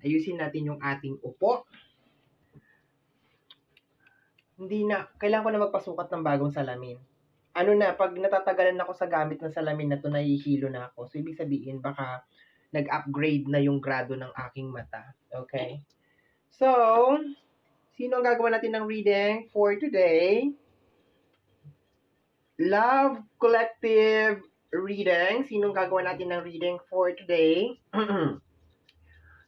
Ayusin natin yung ating upo. Hindi na, kailangan ko na magpasukat ng bagong salamin. Ano na, pag natatagalan ako sa gamit ng salamin na to, nahihilo na ako. So, ibig sabihin, baka nag-upgrade na yung grado ng aking mata. Okay? So, sino ang gagawa natin ng reading for today? Love Collective reading. Sinong gagawa natin ng reading for today?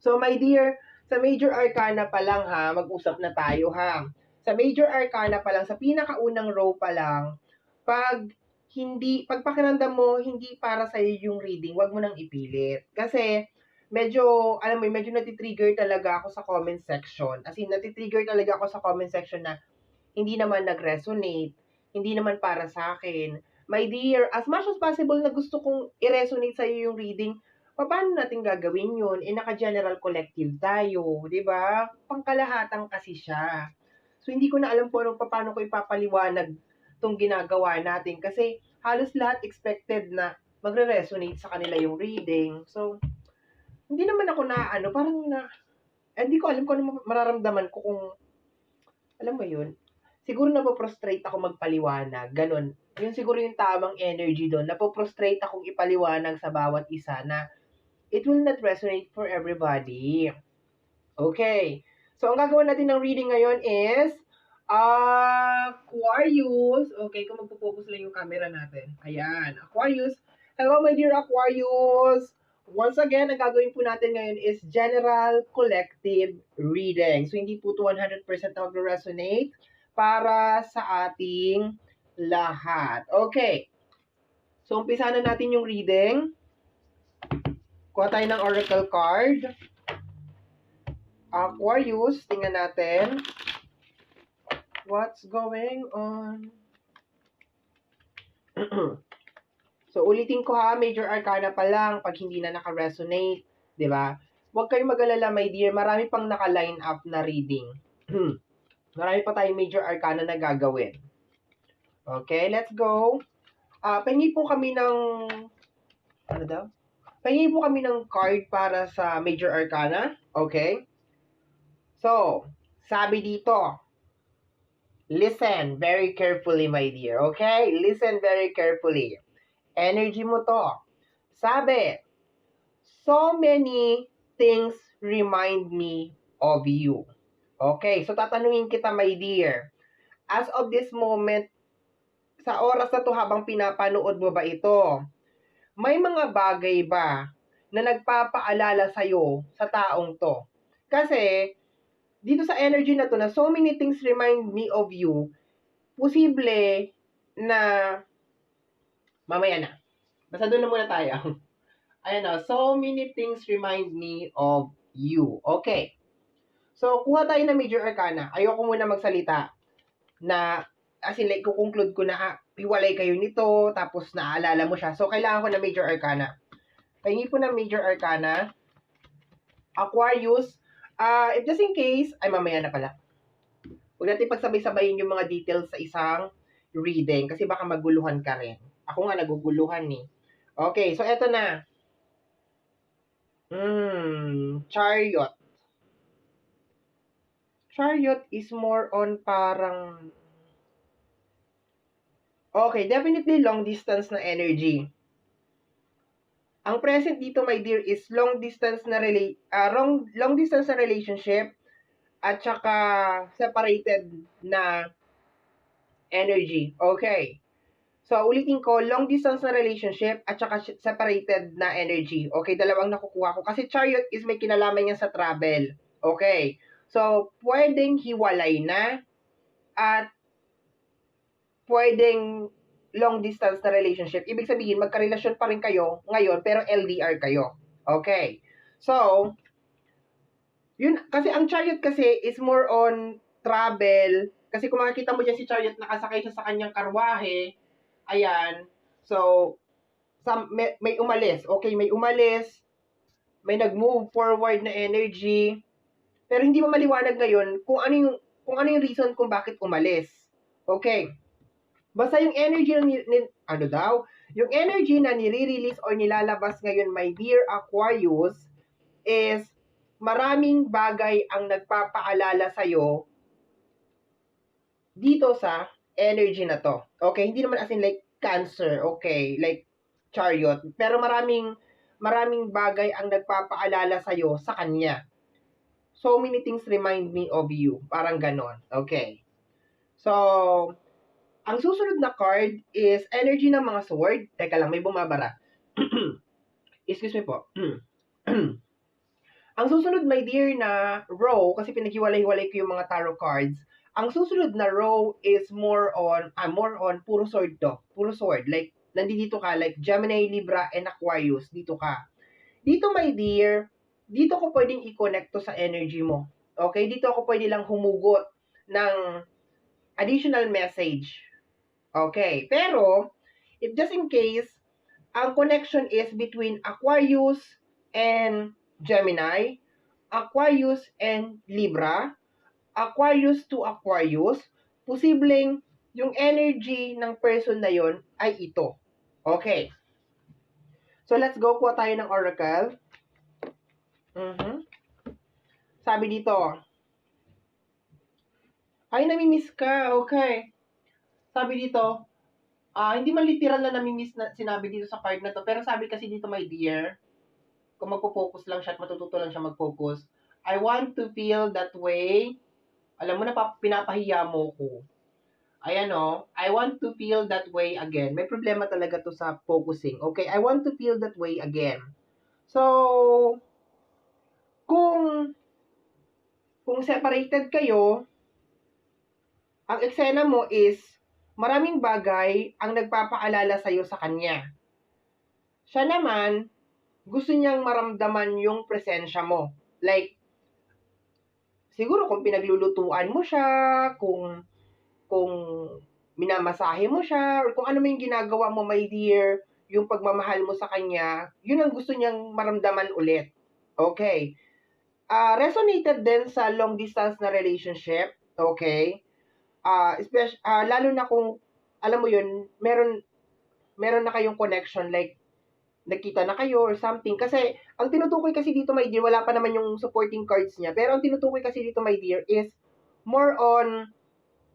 so, my dear, sa Major Arcana pa lang ha, mag-usap na tayo ha. Sa Major Arcana pa lang, sa pinakaunang row pa lang, pag hindi, pag pakiramdam mo, hindi para sa yung reading, wag mo nang ipilit. Kasi, medyo, alam mo, medyo natitrigger talaga ako sa comment section. As in, natitrigger talaga ako sa comment section na hindi naman nag-resonate, hindi naman para sa akin. My dear, as much as possible na gusto kong i-resonate sa'yo yung reading, paano natin gagawin yun? Eh, naka-general collective tayo, di ba? Pangkalahatan kasi siya. So, hindi ko na alam po ano, paano ko ipapaliwanag itong ginagawa natin kasi halos lahat expected na magre-resonate sa kanila yung reading. So, hindi naman ako na ano, parang na, eh, hindi ko alam kung ano mararamdaman ko kung, alam mo yun, siguro napoprostrate ako magpaliwanag, ganun. Yun siguro yung tamang energy doon, napoprostrate akong ipaliwanag sa bawat isa na it will not resonate for everybody. Okay. So, ang gagawin natin ng reading ngayon is Aquarius. Okay, kung magpo-focus lang yung camera natin. Ayan, Aquarius. Hello, my dear Aquarius. Once again, ang gagawin po natin ngayon is general collective reading. So, hindi po to 100% na mag-resonate para sa ating lahat. Okay. So, umpisa na natin yung reading. Kuha tayo ng oracle card. Aquarius, tingnan natin. What's going on? so, ulitin ko ha, Major Arcana pa lang pag hindi na naka-resonate. 'di ba? Huwag kayong mag-alala, my dear. Marami pang naka-line up na reading. Marami pa tayong Major Arcana na gagawin. Okay, let's go. Uh, pahingi po kami ng... Ano daw? Pahingi po kami ng card para sa Major Arcana. Okay? So, sabi dito, Listen very carefully, my dear. Okay? Listen very carefully. Energy mo to. Sabi, so many things remind me of you. Okay? So, tatanungin kita, my dear. As of this moment, sa oras na to habang pinapanood mo ba ito, may mga bagay ba na nagpapaalala sa'yo sa taong to? Kasi, dito sa energy na to na so many things remind me of you, posible na mamaya na. Basta doon na muna tayo. Ayan na, so many things remind me of you. Okay. So, kuha tayo ng major arcana. Ayoko muna magsalita na, as in like, kukonclude ko na, ah, hiwalay kayo nito, tapos naaalala mo siya. So, kailangan ko ng major arcana. Pahingi po ng major arcana. Aquarius, uh, if just in case, ay mamaya na pala. Huwag natin pagsabay-sabayin yung mga details sa isang reading kasi baka maguluhan ka rin. Ako nga naguguluhan ni. Eh. Okay, so eto na. Hmm, chariot. Chariot is more on parang Okay, definitely long distance na energy. Ang present dito, my dear, is long distance na rela- uh, long, long distance na relationship at saka separated na energy. Okay. So, ulitin ko, long distance na relationship at saka separated na energy. Okay, dalawang nakukuha ko. Kasi chariot is may kinalaman niya sa travel. Okay. So, pwedeng hiwalay na at pwedeng long distance na relationship, ibig sabihin magkarelasyon pa rin kayo ngayon pero LDR kayo. Okay. So, yun, kasi ang chariot kasi is more on travel. Kasi kung makikita mo dyan si chariot, nakasakay siya sa kanyang karwahe. Ayan. So, sa, may, may umalis. Okay, may umalis. May nag-move forward na energy. Pero hindi mo maliwanag ngayon kung ano yung, kung ano yung reason kung bakit umalis. Okay. Basta yung energy na, ni, ano daw, yung energy na nire-release or nilalabas ngayon, my dear Aquarius, is maraming bagay ang nagpapaalala sa'yo dito sa energy na to. Okay, hindi naman as in like cancer, okay, like chariot, pero maraming maraming bagay ang nagpapaalala sa iyo sa kanya. So many things remind me of you, parang ganon. Okay. So, ang susunod na card is energy ng mga sword. Teka lang, may bumabara. Excuse me po. ang susunod, my dear, na row, kasi pinaghiwalay-hiwalay ko yung mga tarot cards, ang susunod na row is more on, ah, more on, puro sword to. Puro sword. Like, nandito ka, like Gemini, Libra, and Aquarius, dito ka. Dito, my dear, dito ko pwedeng i-connect to sa energy mo. Okay? Dito ako pwede lang humugot ng additional message. Okay? Pero, if just in case, ang connection is between Aquarius and Gemini, Aquarius and Libra, Aquarius to Aquarius, posibleng yung energy ng person na yon ay ito. Okay. So, let's go po tayo ng oracle. Mm-hmm. Sabi dito, ay, namimiss ka. Okay. Sabi dito, ah, uh, hindi man literal na namimiss na sinabi dito sa card na to, pero sabi kasi dito, my dear, kung magpo-focus lang siya at matututo lang siya mag-focus, I want to feel that way alam mo na, pinapahiya mo ko. Ayan o, oh, I want to feel that way again. May problema talaga to sa focusing. Okay, I want to feel that way again. So, kung kung separated kayo, ang eksena mo is maraming bagay ang nagpapaalala sa iyo sa kanya. Siya naman, gusto niyang maramdaman yung presensya mo. Like, siguro kung pinaglulutuan mo siya, kung kung minamasahe mo siya, or kung ano man yung ginagawa mo, my dear, yung pagmamahal mo sa kanya, yun ang gusto niyang maramdaman ulit. Okay. Uh, resonated din sa long distance na relationship. Okay. Uh, especially, uh, lalo na kung, alam mo yun, meron, meron na kayong connection, like, nakita na kayo or something. Kasi, ang tinutukoy kasi dito, my dear, wala pa naman yung supporting cards niya. Pero ang tinutukoy kasi dito, my dear, is more on,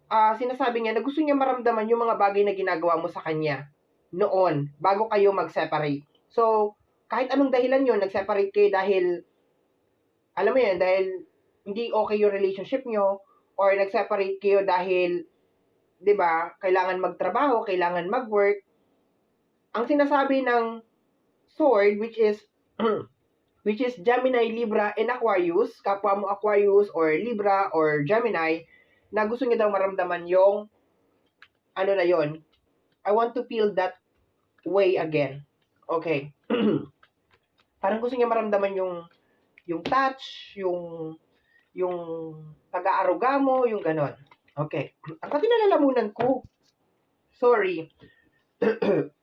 uh, sinasabi niya na gusto niya maramdaman yung mga bagay na ginagawa mo sa kanya noon, bago kayo mag-separate. So, kahit anong dahilan yon nag-separate kayo dahil, alam mo yan, dahil hindi okay yung relationship nyo, or nag-separate kayo dahil, di ba, kailangan magtrabaho, kailangan mag-work, ang sinasabi ng sword, which is which is Gemini, Libra, and Aquarius, kapwa mo Aquarius or Libra or Gemini, na gusto niya daw maramdaman yung ano na yon I want to feel that way again. Okay. Parang gusto niya maramdaman yung yung touch, yung yung pag-aaruga mo, yung ganon. Okay. Ang katinalalamunan ko, sorry.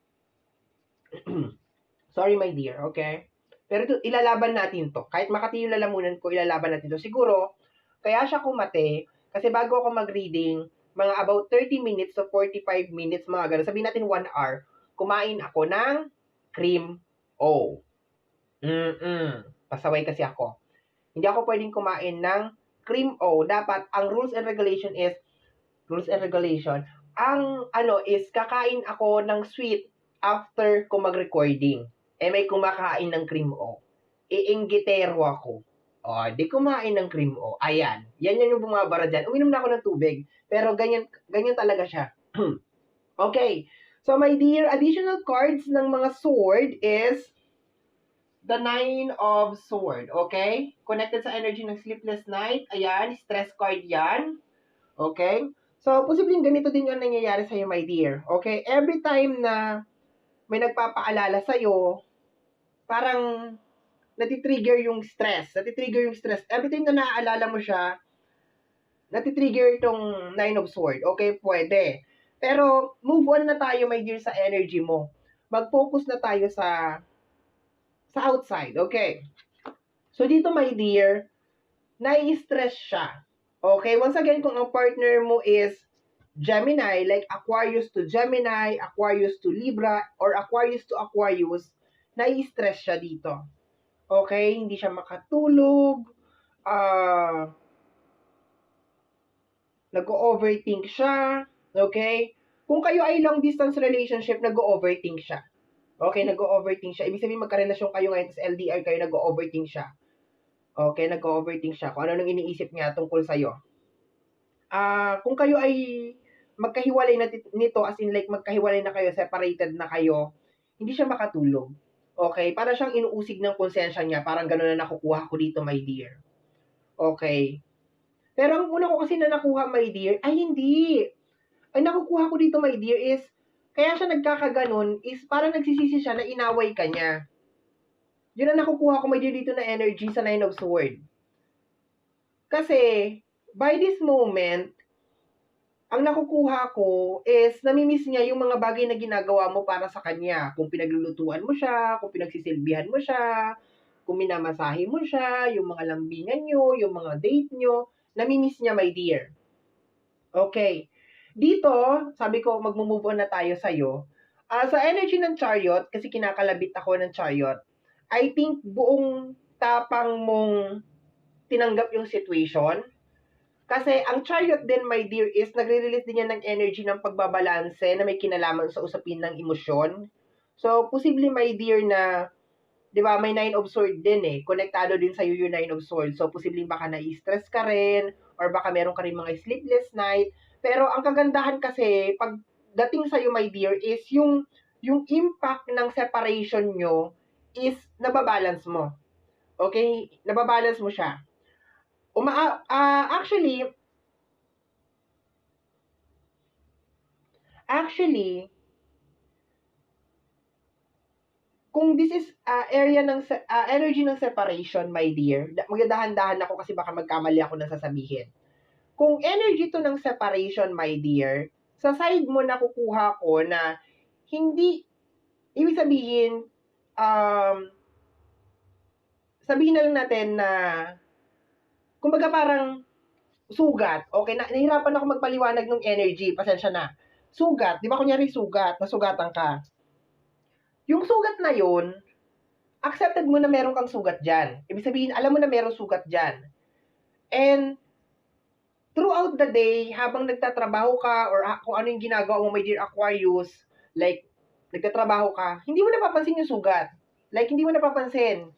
Sorry, my dear, okay? Pero ito, ilalaban natin to. Kahit makati yung lalamunan ko, ilalaban natin to. Siguro, kaya siya kumate, kasi bago ako mag-reading, mga about 30 minutes to 45 minutes, mga gano'n. Sabihin natin 1 hour, kumain ako ng cream O. Mm-mm. Pasaway kasi ako. Hindi ako pwedeng kumain ng cream O. Dapat, ang rules and regulation is, rules and regulation, ang ano is, kakain ako ng sweet after ko mag-recording eh may kumakain ng cream o. Iinggitero ako. O, di kumain ng cream o. Ayan. Yan yan yung bumabara dyan. Uminom na ako ng tubig. Pero ganyan, ganyan talaga siya. okay. So, my dear, additional cards ng mga sword is the Nine of Sword. Okay? Connected sa energy ng Sleepless Night. Ayan. Stress card yan. Okay? So, posibleng ganito din yung nangyayari sa'yo, my dear. Okay? Every time na may nagpapaalala sa'yo, parang natitrigger yung stress. Natitrigger yung stress. Every time na naaalala mo siya, natitrigger itong Nine of Sword. Okay, pwede. Pero, move on na tayo, my dear, sa energy mo. Mag-focus na tayo sa sa outside. Okay. So, dito, my dear, nai-stress siya. Okay? Once again, kung ang partner mo is Gemini, like Aquarius to Gemini, Aquarius to Libra, or Aquarius to Aquarius, nai-stress siya dito. Okay? Hindi siya makatulog. Ah, nag-overthink siya. Okay? Kung kayo ay long distance relationship, nag-overthink siya. Okay, nag-overthink siya. Ibig sabihin magkarelasyon kayo ngayon, tapos LDR kayo, nag-overthink siya. Okay, nag-overthink siya. Kung ano nang iniisip niya tungkol sa'yo. Ah, kung kayo ay magkahiwalay na nito, as in like magkahiwalay na kayo, separated na kayo, hindi siya makatulog. Okay, para siyang inuusig ng konsensya niya, parang gano'n na nakukuha ko dito, my dear. Okay. Pero ang una ko kasi na nakuha, my dear, ay hindi. Ang nakukuha ko dito, my dear, is, kaya siya nagkakaganon, is parang nagsisisi siya na inaway ka niya. Yun ang nakukuha ko, dear, dito na energy sa Nine of Swords. Kasi, by this moment, ang nakukuha ko is namimiss niya yung mga bagay na ginagawa mo para sa kanya. Kung pinaglulutuan mo siya, kung pinagsisilbihan mo siya, kung minamasahe mo siya, yung mga lambingan nyo, yung mga date nyo, namimiss niya, my dear. Okay. Dito, sabi ko, magmumove on na tayo sa'yo. Ah, sa energy ng chariot, kasi kinakalabit ako ng chariot, I think buong tapang mong tinanggap yung situation, kasi ang chariot din, my dear, is nagre-release din yan ng energy ng pagbabalanse na may kinalaman sa usapin ng emosyon. So, posible, my dear, na, di ba, may nine of swords din eh. Konektado din sa'yo yung nine of swords. So, posible baka na-stress ka rin, or baka meron ka rin mga sleepless night. Pero ang kagandahan kasi, pag dating sa'yo, my dear, is yung, yung impact ng separation nyo is nababalance mo. Okay? Nababalance mo siya uma ah, actually actually kung this is ah, area ng ah, energy ng separation my dear da- magdadahan-dahan ako kasi baka magkamali ako ng sasabihin kung energy to ng separation my dear sa side mo nakukuha ko na hindi ibig sabihin um sabihin na lang natin na kumbaga parang sugat. Okay, na, nahirapan ako magpaliwanag ng energy. Pasensya na. Sugat. Di ba kunyari sugat? Nasugatan ka. Yung sugat na yun, accepted mo na meron kang sugat dyan. Ibig sabihin, alam mo na meron sugat dyan. And, throughout the day, habang nagtatrabaho ka, or kung ano yung ginagawa mo, my dear Aquarius, like, nagtatrabaho ka, hindi mo napapansin yung sugat. Like, hindi mo napapansin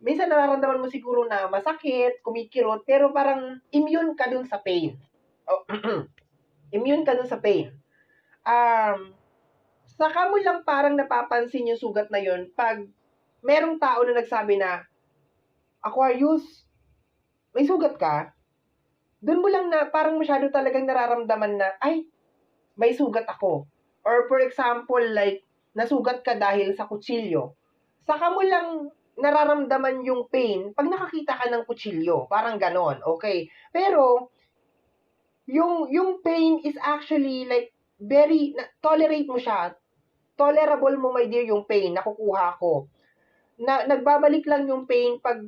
minsan nararamdaman mo siguro na masakit, kumikirot, pero parang immune ka dun sa pain. Oh, immune ka dun sa pain. Um, saka mo lang parang napapansin yung sugat na yun pag merong tao na nagsabi na, Aquarius, may sugat ka? Doon mo lang na parang masyado talagang nararamdaman na, ay, may sugat ako. Or for example, like, nasugat ka dahil sa kutsilyo. Saka mo lang nararamdaman yung pain pag nakakita ka ng kutsilyo. Parang ganon, okay? Pero, yung, yung pain is actually like, very, na, tolerate mo siya. Tolerable mo, my dear, yung pain, nakukuha ko. Na, nagbabalik lang yung pain pag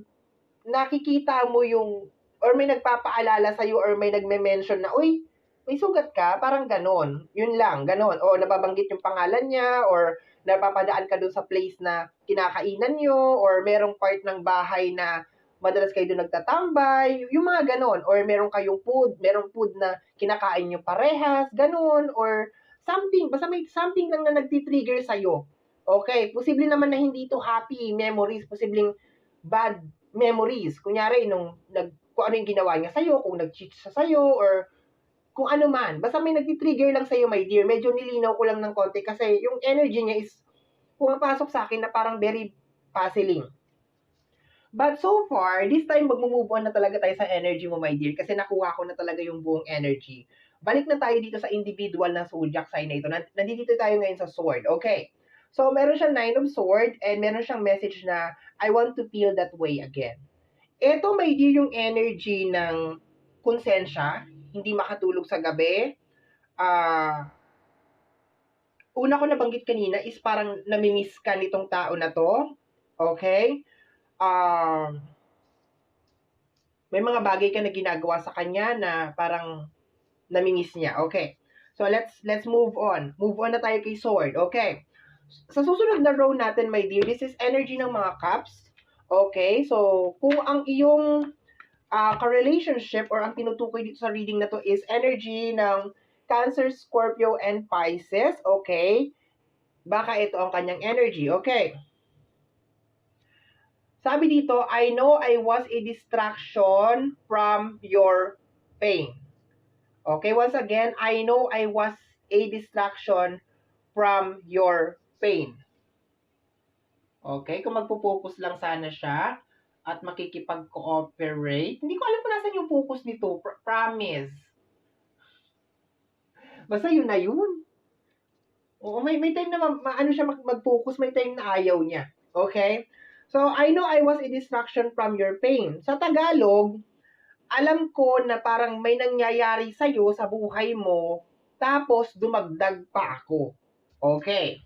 nakikita mo yung, or may nagpapaalala sa'yo, or may nagme-mention na, uy, may sugat ka, parang ganon. Yun lang, ganon. O nababanggit yung pangalan niya, or napapadaan ka doon sa place na kinakainan nyo, or merong part ng bahay na madalas kayo doon nagtatambay, yung mga ganon, or meron kayong food, merong food na kinakain nyo parehas, ganon, or something, basta may something lang na nagtitrigger sa'yo. Okay, posible naman na hindi ito happy memories, posibleng bad memories. Kunyari, nung nag, kung ano yung ginawa niya sa'yo, kung nag-cheat siya sa'yo, or kung ano man. Basta may nagtitrigger lang sa'yo, my dear. Medyo nilinaw ko lang ng konti kasi yung energy niya is pumapasok sa akin na parang very puzzling. But so far, this time magmumove on na talaga tayo sa energy mo, my dear, kasi nakuha ko na talaga yung buong energy. Balik na tayo dito sa individual na zodiac sign na ito. Nandito tayo ngayon sa sword. Okay. So, meron siyang nine of sword and meron siyang message na I want to feel that way again. Ito, my dear, yung energy ng konsensya, hindi makatulog sa gabi. Ah, uh, una ko nabanggit kanina is parang namimiss ka nitong tao na to. Okay? Uh, may mga bagay ka na ginagawa sa kanya na parang namimiss niya. Okay. So let's let's move on. Move on na tayo kay sword. Okay. Sa susunod na row natin, my dear, this is energy ng mga cups. Okay? So, kung ang iyong uh, ka-relationship or ang tinutukoy dito sa reading na to is energy ng Cancer, Scorpio, and Pisces, okay? Baka ito ang kanyang energy, okay? Sabi dito, I know I was a distraction from your pain. Okay, once again, I know I was a distraction from your pain. Okay, kung magpo-focus lang sana siya at makikipag-cooperate. Hindi ko alam kung nasan yung focus nito. Pr- promise. Basta yun na yun. Oo, may, may time na ma, ma- ano siya mag- mag-focus, may time na ayaw niya. Okay? So, I know I was a distraction from your pain. Sa Tagalog, alam ko na parang may nangyayari sa'yo sa buhay mo, tapos dumagdag pa ako. Okay.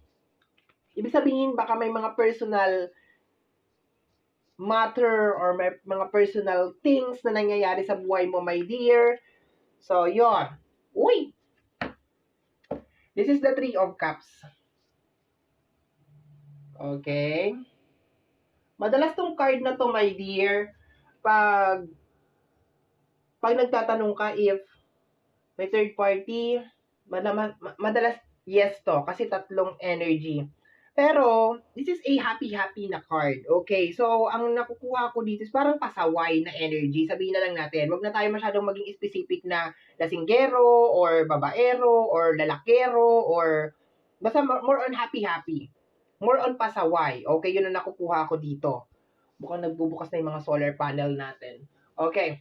Ibig sabihin, baka may mga personal matter or may mga personal things na nangyayari sa buhay mo, my dear. So, yon. Uy! This is the Three of Cups. Okay. Madalas tong card na to, my dear, pag pag nagtatanong ka if may third party, madalas, madalas yes to, kasi tatlong energy. Pero, this is a happy-happy na card. Okay, so, ang nakukuha ko dito is parang pasaway na energy. Sabihin na lang natin, wag na tayo masyadong maging specific na lasinggero, or babaero, or lalakero, or basta more on happy-happy. More on pasaway. Okay, yun ang nakukuha ko dito. Mukhang nagbubukas na yung mga solar panel natin. Okay.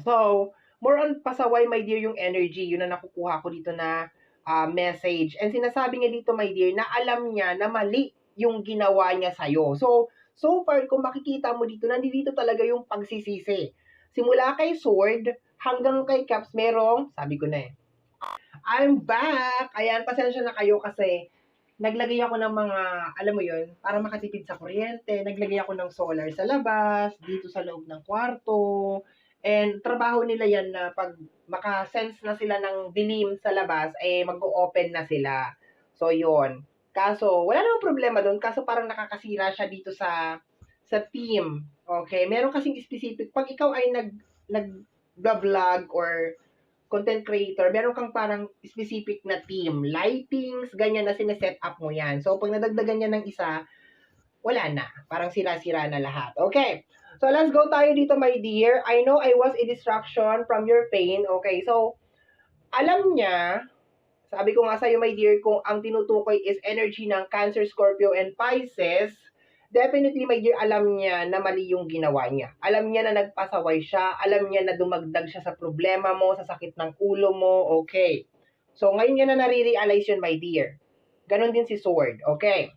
So, more on pasaway, my dear, yung energy. Yun ang nakukuha ko dito na uh, message. And sinasabi niya dito, my dear, na alam niya na mali yung ginawa niya sa'yo. So, so far, kung makikita mo dito, nandito talaga yung pagsisisi. Simula kay Sword hanggang kay Caps, merong, sabi ko na eh, I'm back! Ayan, pasensya na kayo kasi naglagay ako ng mga, alam mo yun, para makatipid sa kuryente. Naglagay ako ng solar sa labas, dito sa loob ng kwarto. And trabaho nila yan na pag maka-sense na sila ng dilim sa labas, eh mag-open na sila. So, yon Kaso, wala namang problema doon. Kaso parang nakakasira siya dito sa sa team. Okay? Meron kasing specific. Pag ikaw ay nag, nag-vlog or content creator, meron kang parang specific na team. Lightings, ganyan na sineset up mo yan. So, pag nadagdagan niya ng isa, wala na. Parang sira-sira na lahat. Okay. So, let's go tayo dito, my dear. I know I was a distraction from your pain. Okay. So, alam niya, sabi ko nga sa'yo, my dear, kung ang tinutukoy is energy ng Cancer, Scorpio, and Pisces, definitely, my dear, alam niya na mali yung ginawa niya. Alam niya na nagpasaway siya. Alam niya na dumagdag siya sa problema mo, sa sakit ng ulo mo. Okay. So, ngayon niya na nare-realize yun, my dear. Ganon din si Sword. Okay.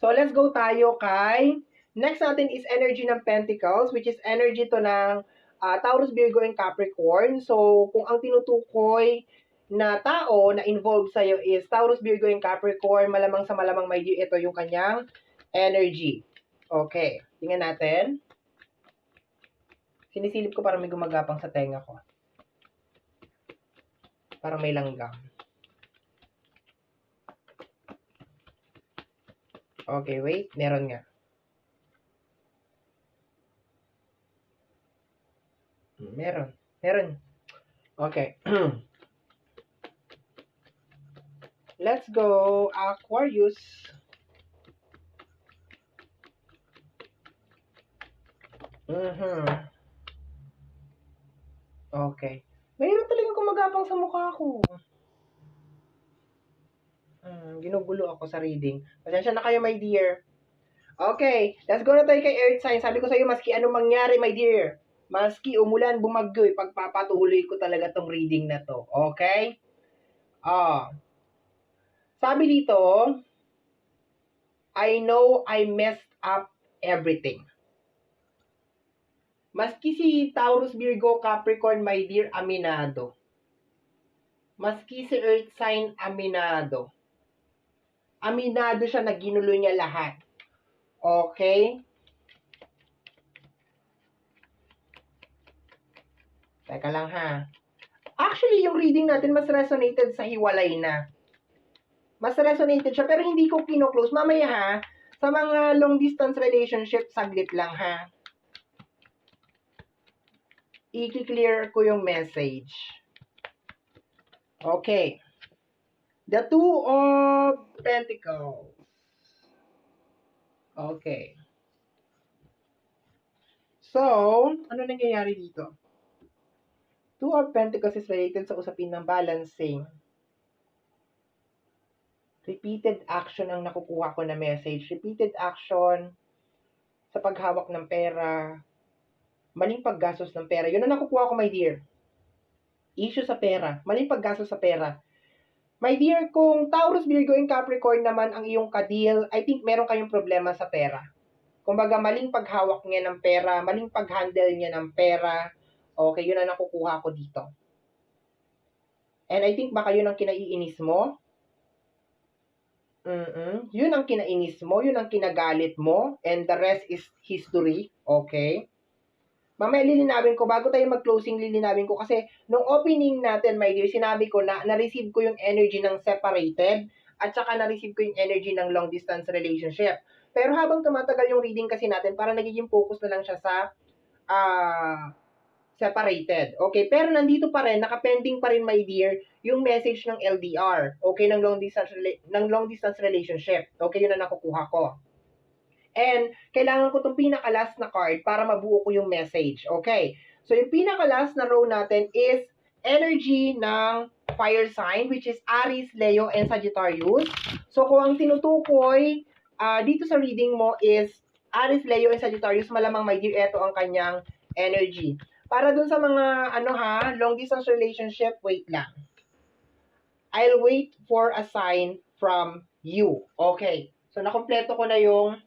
So, let's go tayo kay... Next natin is energy ng Pentacles, which is energy to ng uh, Taurus, Virgo, and Capricorn. So, kung ang tinutukoy na tao na involved sa'yo is Taurus, Virgo, and Capricorn, malamang sa malamang may ito yung kanyang energy. Okay. Tingnan natin. Sinisilip ko para may gumagapang sa tenga ko. Parang may langgam. Okay, wait. Meron nga. Meron. Meron. Okay. Let's go Aquarius. Mhm. Okay. Mayroon talagang kumagapang sa mukha ko. Hmm, ginugulo ako sa reading. Pasensya na kayo, my dear. Okay, let's go na tayo kay Earth sign. Sabi ko sa iyo, maski anong mangyari, my dear. Maski umulan, bumagyo, pagpapatuloy ko talaga tong reading na to. Okay? Ah. Sabi dito, I know I messed up everything. Maski si Taurus, Virgo, Capricorn, my dear, aminado. Maski si Earth sign, aminado. Aminado siya na ginulo niya lahat. Okay? Teka lang ha. Actually, yung reading natin mas resonated sa hiwalay na. Mas resonated siya, pero hindi ko kino-close. Mamaya ha, Sa mga long distance relationship, saglit lang ha. I-clear ko yung message. Okay. The Two of Pentacles. Okay. So, ano nangyayari dito? Two of Pentacles is related sa usapin ng balancing. Repeated action ang nakukuha ko na message. Repeated action sa paghawak ng pera. Maling paggastos ng pera. Yun ang nakukuha ko, my dear. Issue sa pera. Maling paggastos sa pera. My dear, kung Taurus, Virgo, and Capricorn naman ang iyong kadil, I think meron kayong problema sa pera. Kumbaga, maling paghawak niya ng pera, maling paghandle niya ng pera. Okay, yun ang nakukuha ko dito. And I think baka yun ang kinaiinis mo. Mm-mm. Yun ang kinainis mo, yun ang kinagalit mo, and the rest is history. Okay? Mamaya lilinawin ko, bago tayo mag-closing, lilinawin ko kasi nung opening natin, my dear, sinabi ko na na-receive ko yung energy ng separated at saka na-receive ko yung energy ng long distance relationship. Pero habang tumatagal yung reading kasi natin, para nagiging focus na lang siya sa uh, separated. Okay, pero nandito pa rin, nakapending pa rin, my dear, yung message ng LDR. Okay, ng long distance, ng long distance relationship. Okay, yun na nakukuha ko. And kailangan ko itong pinaka-last na card para mabuo ko yung message. Okay. So yung pinaka-last na row natin is energy ng fire sign which is Aries, Leo, and Sagittarius. So kung ang tinutukoy uh, dito sa reading mo is Aries, Leo, and Sagittarius, malamang my dear, ito ang kanyang energy. Para dun sa mga, ano ha, long distance relationship, wait lang. I'll wait for a sign from you. Okay. So, nakompleto ko na yung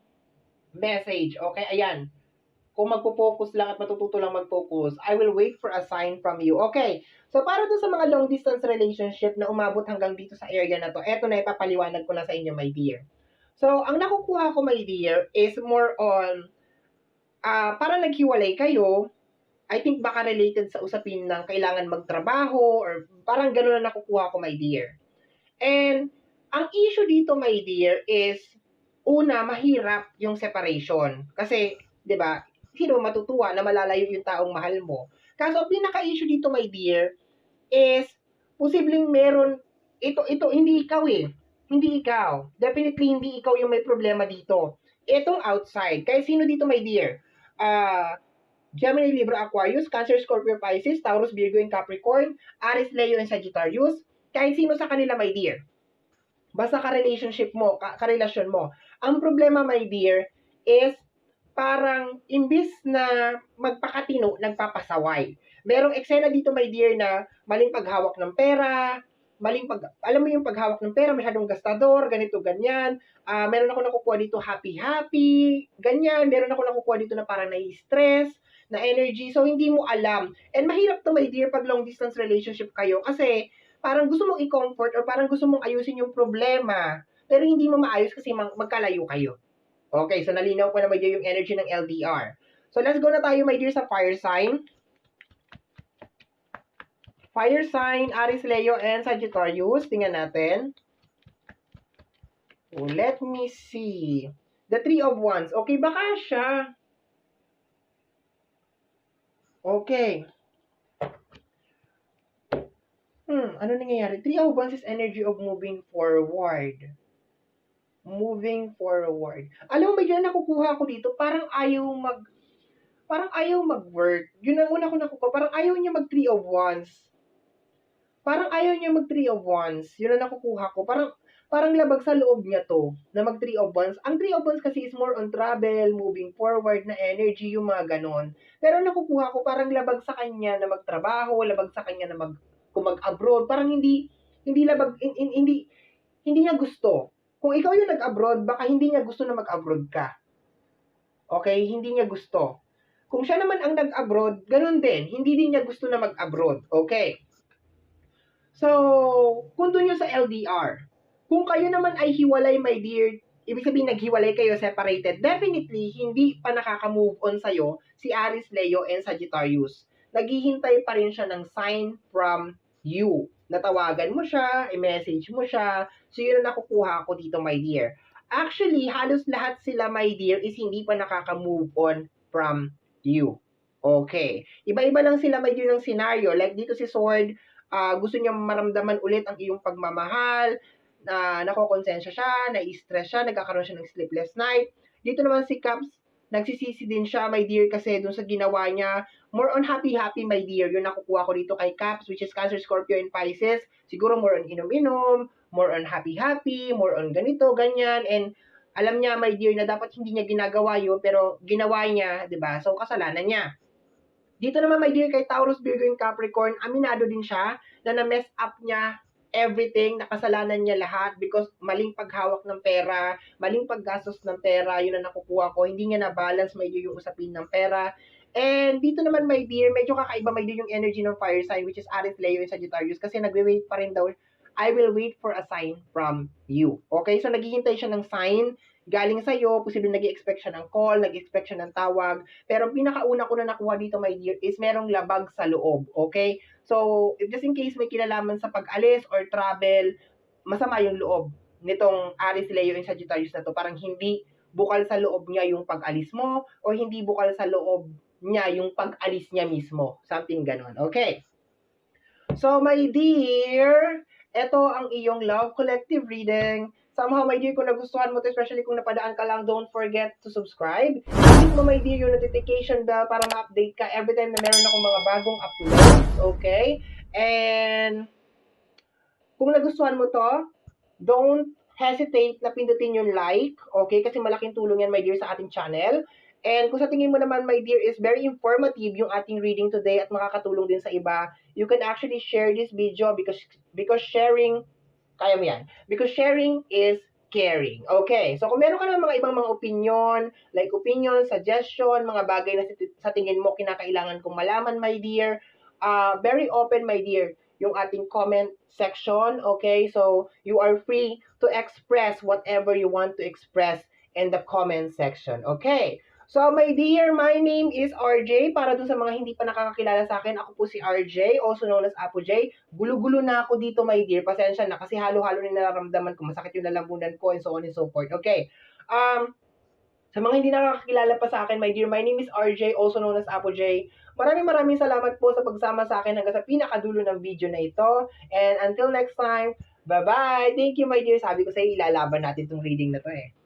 message. Okay, ayan. Kung magpo-focus lang at matututo lang mag-focus, I will wait for a sign from you. Okay. So, para to sa mga long distance relationship na umabot hanggang dito sa area na to, eto na ipapaliwanag ko na sa inyo, my dear. So, ang nakukuha ko, my dear, is more on, uh, para naghiwalay kayo, I think baka related sa usapin ng kailangan magtrabaho or parang gano'n na nakukuha ko, my dear. And, ang issue dito, my dear, is una, mahirap yung separation. Kasi, di ba, sino matutuwa na malalayo yung taong mahal mo. Kaso, pinaka-issue dito, my dear, is, posibleng meron, ito, ito, hindi ikaw eh. Hindi ikaw. Definitely, hindi ikaw yung may problema dito. Itong outside. Kaya sino dito, my dear? Ah, uh, Gemini, Libra, Aquarius, Cancer, Scorpio, Pisces, Taurus, Virgo, and Capricorn, Aries, Leo, and Sagittarius. Kahit sino sa kanila, my dear. Basta ka-relationship mo, ka-relasyon mo. Ang problema, my dear, is parang imbis na magpakatino, nagpapasaway. Merong eksena dito, my dear, na maling paghawak ng pera, maling pag, alam mo yung paghawak ng pera, masyadong gastador, ganito, ganyan. Uh, meron ako nakukuha dito happy-happy, ganyan. Meron ako nakukuha dito na parang nai-stress, na energy. So, hindi mo alam. And mahirap to, my dear, pag long distance relationship kayo. Kasi, parang gusto mong i-comfort or parang gusto mong ayusin yung problema, pero hindi mo maayos kasi mag- magkalayo kayo. Okay, so nalinaw ko na may yung energy ng LDR. So let's go na tayo, my dear, sa fire sign. Fire sign, Aries, Leo, and Sagittarius. Tingnan natin. Oh, let me see. The Three of Wands. Okay, baka siya. Okay. Hmm, ano nangyayari? Three of Wands is energy of moving forward. Moving forward. Alam mo ba dyan, nakukuha ko dito, parang ayaw mag, parang ayaw mag-work. Yun ang una ko nakukuha, parang ayaw niya mag three of wands. Parang ayaw niya mag three of wands. Yun ang nakukuha ko. Parang, parang labag sa loob niya to, na mag three of wands. Ang three of wands kasi is more on travel, moving forward, na energy, yung mga ganon. Pero nakukuha ko, parang labag sa kanya na magtrabaho, labag sa kanya na mag kung mag-abroad, parang hindi, hindi labag, hindi, hindi, hindi niya gusto. Kung ikaw yung nag-abroad, baka hindi niya gusto na mag-abroad ka. Okay? Hindi niya gusto. Kung siya naman ang nag-abroad, ganun din. Hindi din niya gusto na mag-abroad. Okay? So, kung doon sa LDR, kung kayo naman ay hiwalay, my dear, ibig sabihin naghiwalay kayo, separated, definitely, hindi pa nakaka-move on sa'yo si Aries, Leo, and Sagittarius. Naghihintay pa rin siya ng sign from you. Natawagan mo siya, i-message mo siya. So, yun ang nakukuha ko dito, my dear. Actually, halos lahat sila, my dear, is hindi pa nakaka-move on from you. Okay. Iba-iba lang sila, my dear, ng scenario. Like dito si Sword, ah, gusto niya maramdaman ulit ang iyong pagmamahal, na nakokonsensya siya, na-stress siya, nagkakaroon siya ng sleepless night. Dito naman si Caps, nagsisisi din siya, my dear, kasi dun sa ginawa niya, more on happy-happy, my dear. Yun nakukuha ko dito kay Caps, which is Cancer, Scorpio, and Pisces. Siguro more on inom-inom, more on happy-happy, more on ganito, ganyan, and alam niya, my dear, na dapat hindi niya ginagawa yun, pero ginawa niya, ba? So, kasalanan niya. Dito naman, my dear, kay Taurus, Virgo, and Capricorn, aminado din siya na na-mess up niya everything, nakasalanan niya lahat because maling paghawak ng pera, maling paggastos ng pera, yun ang nakukuha ko. Hindi niya na-balance, dear, yung usapin ng pera. And dito naman, my dear, medyo kakaiba, dear, yung energy ng fire sign, which is Aries, Leo, and Sagittarius, kasi nagwe-wait pa rin daw, I will wait for a sign from you. Okay? So, naghihintay siya ng sign galing sa'yo, posibleng nag expect siya ng call, nag expect siya ng tawag, pero pinakauna ko na nakuha dito, my dear, is merong labag sa loob. Okay? So, just in case may kinalaman sa pag-alis or travel, masama yung loob nitong Aries, Leo, and Sagittarius na to. Parang hindi bukal sa loob niya yung pag-alis mo o hindi bukal sa loob niya yung pag-alis niya mismo. Something ganon. Okay. So, my dear, ito ang iyong love collective reading. Somehow, my dear, kung nagustuhan mo to, especially kung napadaan ka lang, don't forget to subscribe. Click mo, my dear, yung notification bell para ma-update ka every time na meron akong mga bagong uploads. Okay? And, kung nagustuhan mo to, don't hesitate na pindutin yung like, okay? Kasi malaking tulong yan, my dear, sa ating channel. And kung sa tingin mo naman, my dear, is very informative yung ating reading today at makakatulong din sa iba, you can actually share this video because because sharing, kaya mo yan. Because sharing is caring. Okay, so kung meron ka naman mga ibang mga opinion, like opinion, suggestion, mga bagay na sa tingin mo kinakailangan kong malaman, my dear, uh, very open, my dear, yung ating comment section, okay? So, you are free to express whatever you want to express in the comment section, okay? So, my dear, my name is RJ. Para dun sa mga hindi pa nakakakilala sa akin, ako po si RJ, also known as Apo J. Gulo-gulo na ako dito, my dear. Pasensya na kasi halo-halo na nararamdaman ko. Masakit yung lalamunan ko and so on and so forth. Okay. Um, sa mga hindi nakakakilala pa sa akin, my dear, my name is RJ, also known as Apo J. Maraming maraming salamat po sa pagsama sa akin hanggang sa pinakadulo ng video na ito. And until next time, bye-bye! Thank you, my dear. Sabi ko sa'yo, ilalaban natin itong reading na to eh.